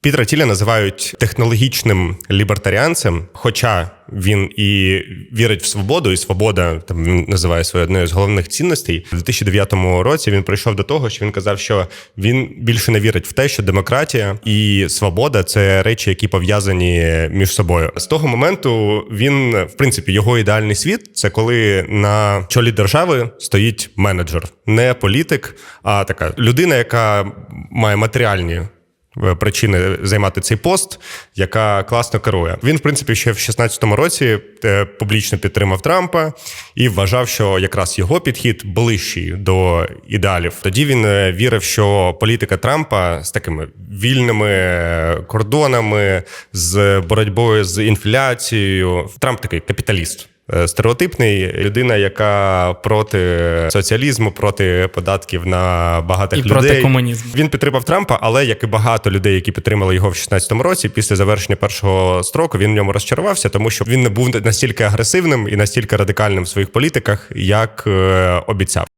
Пітера Тіля називають технологічним лібертаріанцем, хоча він і вірить в свободу, і свобода там він називає своєю одною з головних цінностей. У 2009 році він прийшов до того, що він казав, що він більше не вірить в те, що демократія і свобода це речі, які пов'язані між собою. З того моменту він, в принципі, його ідеальний світ це коли на чолі держави стоїть менеджер, не політик, а така людина, яка має матеріальні причини займати цей пост, яка класно керує. Він, в принципі, ще в 16-му році е, публічно підтримав Трампа і вважав, що якраз його підхід ближчий до ідеалів. Тоді він е, вірив, що політика Трампа з такими вільними е, кордонами, з боротьбою з інфляцією. Трамп такий капіталіст. Е, Стереотипний людина, яка проти соціалізму, проти податків на багатих І людей. проти комунізму. Він підтримав Трампа, але як і багато людей, які підтримали його в 16-му році, після завершення першого строку він в ньому розчарувався, тому що він не був настільки агресивним і настільки радикальним в своїх політиках, як е, обіцяв.